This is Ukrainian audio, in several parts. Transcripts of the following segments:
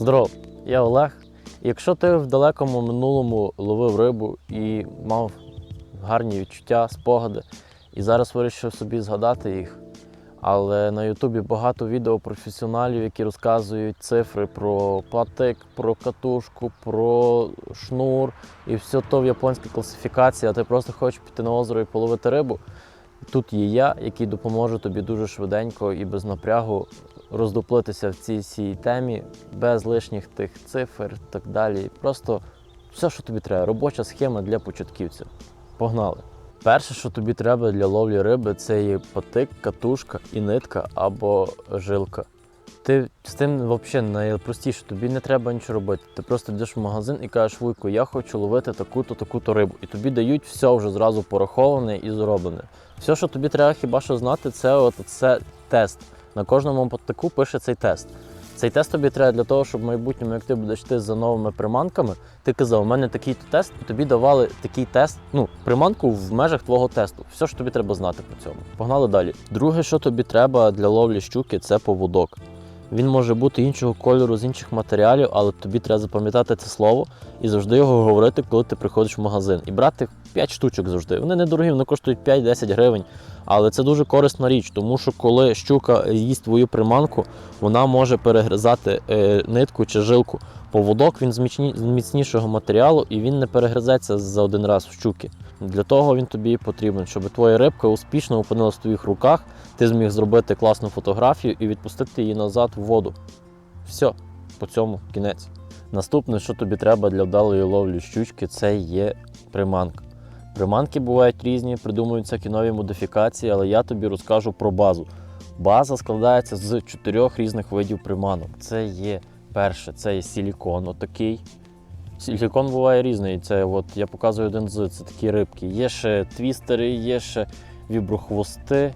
Здорово, я Олег. Якщо ти в далекому минулому ловив рибу і мав гарні відчуття, спогади, і зараз вирішив собі згадати їх, але на Ютубі багато відео професіоналів, які розказують цифри про патик, про катушку, про шнур і все то в японській класифікації, а ти просто хочеш піти на озеро і половити рибу. Тут є я, який допоможе тобі дуже швиденько і без напрягу роздуплитися в цій всій темі без лишніх тих цифр і так далі. Просто все, що тобі треба, робоча схема для початківців. Погнали! Перше, що тобі треба для ловлі риби, це є патик, катушка і нитка або жилка. Ти з тим взагалі найпростіше, тобі не треба нічого робити. Ти просто йдеш в магазин і кажеш, Вуйко, я хочу ловити таку-то, таку-то рибу. І тобі дають все вже зразу пораховане і зроблене. Все, що тобі треба хіба що знати, це от це тест. На кожному потаку пише цей тест. Цей тест тобі треба для того, щоб в майбутньому, як ти будеш йти за новими приманками, ти казав, у мене такий-то тест, і тобі давали такий тест, ну, приманку в межах твого тесту. Все, що тобі треба знати по цьому. Погнали далі. Друге, що тобі треба для ловлі щуки, це поводок. Він може бути іншого кольору з інших матеріалів, але тобі треба запам'ятати це слово і завжди його говорити, коли ти приходиш в магазин. І брати 5 штучок завжди. Вони недорогі, вони коштують 5-10 гривень. Але це дуже корисна річ, тому що коли щука їсть твою приманку, вона може перегризати е, нитку чи жилку. Поводок він з міцні- з міцнішого матеріалу і він не перегризеться за один раз в щуки. Для того він тобі потрібен, щоб твоя рибка успішно опинилась в твоїх руках, ти зміг зробити класну фотографію і відпустити її назад в воду. Все, по цьому кінець. Наступне, що тобі треба для вдалої ловлі щучки, це є приманка. Приманки бувають різні, придумуються всякі нові модифікації, але я тобі розкажу про базу. База складається з чотирьох різних видів приманок. Це є перше, це є силікон отакий. Силікон буває різний. Це от я показую один з це такі рибки. Є ще твістери, є ще віброхвости,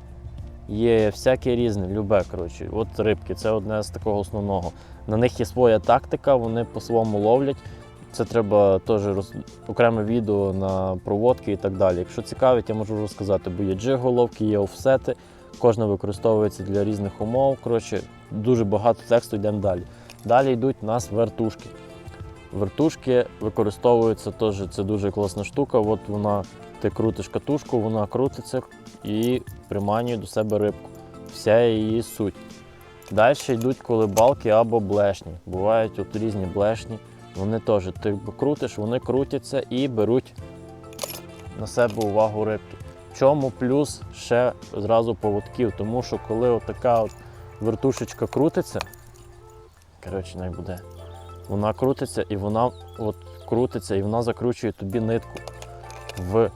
є всяке різне, любе. коротше. От рибки, це одне з такого основного. На них є своя тактика, вони по-своєму ловлять. Це треба теж роз... окреме відео на проводки і так далі. Якщо цікавить, я можу розказати, бо є джиг-головки, є офсети, кожна використовується для різних умов. Коротше, дуже багато тексту йдемо далі. Далі йдуть у нас вертушки. Вертушки використовуються теж, це дуже класна штука. От вона, ти крутиш катушку, вона крутиться і приманює до себе рибку. Вся її суть. Далі йдуть колибалки або блешні. Бувають от різні блешні. Вони теж ти крутиш, вони крутяться і беруть на себе увагу рибки. Чому плюс ще зразу поводків? Тому що коли отака от вертушечка крутиться, коротше, не буде. Вона крутиться і вона от крутиться, і вона закручує тобі нитку. В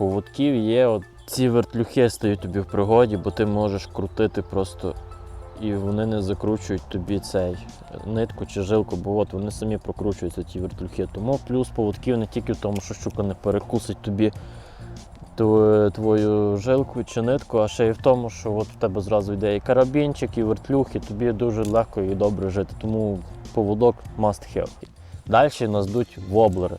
поводків є от ці вертлюхи стають тобі в пригоді, бо ти можеш крутити просто і вони не закручують тобі цей нитку чи жилку, бо от вони самі прокручуються ті вертлюхи. Тому плюс поводків не тільки в тому, що щука не перекусить тобі твою жилку чи нитку, а ще й в тому, що от в тебе зразу йде і карабінчик, і вертлюг, і тобі дуже легко і добре жити. Тому поводок must have. Далі нас йдуть воблери.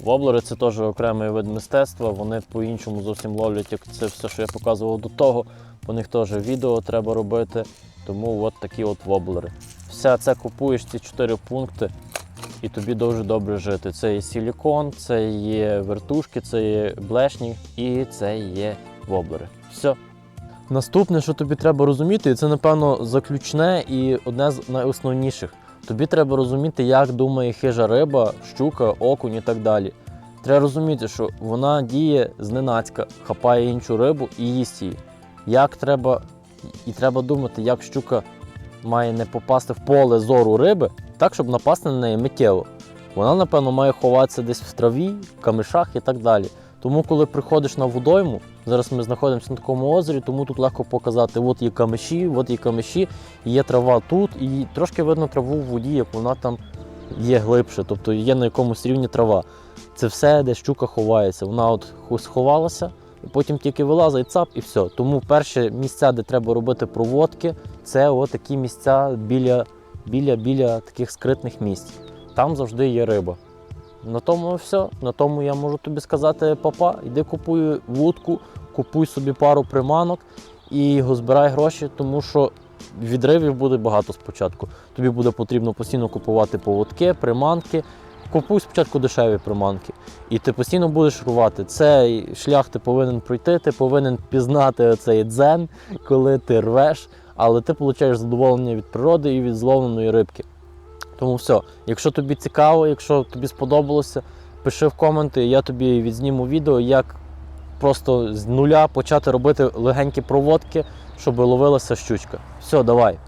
Воблери це теж окремий вид мистецтва, вони по-іншому зовсім ловлять, як це все, що я показував до того. По них теж відео треба робити. Тому от такі от воблери. Все це купуєш, ці чотири пункти, і тобі дуже добре жити. Це є силікон, це є вертушки, це є блешні і це є воблери. Все. Наступне, що тобі треба розуміти, і це, напевно, заключне і одне з найосновніших. Тобі треба розуміти, як думає хижа риба, щука, окунь і так далі. Треба розуміти, що вона діє зненацька, хапає іншу рибу і їсть її. Як треба, і треба думати, як щука має не попасти в поле зору риби, так, щоб напасти на неї миттєво. Вона, напевно, має ховатися десь в траві, в камишах і так далі. Тому, коли приходиш на водойму, зараз ми знаходимося на такому озері, тому тут легко показати, от є камиші, от є камиші, є трава тут, і трошки видно траву в воді, як вона там є глибше, тобто є на якомусь рівні трава. Це все, де щука ховається. Вона от сховалася, потім тільки вилазить цап і все. Тому перші місця, де треба робити проводки, це от такі місця біля, біля, біля таких скритних місць. Там завжди є риба. На тому все. На тому я можу тобі сказати, папа, йди купуй вудку, купуй собі пару приманок і збирай гроші, тому що відривів буде багато спочатку. Тобі буде потрібно постійно купувати поводки, приманки. Купуй спочатку дешеві приманки, і ти постійно будеш рвати. Цей шлях ти повинен пройти, ти повинен пізнати цей дзен, коли ти рвеш, але ти отримуєш задоволення від природи і від зловленої рибки. Тому все, якщо тобі цікаво, якщо тобі сподобалося, пиши в коменти, я тобі відзніму відео, як просто з нуля почати робити легенькі проводки, щоб ловилася щучка. Все, давай.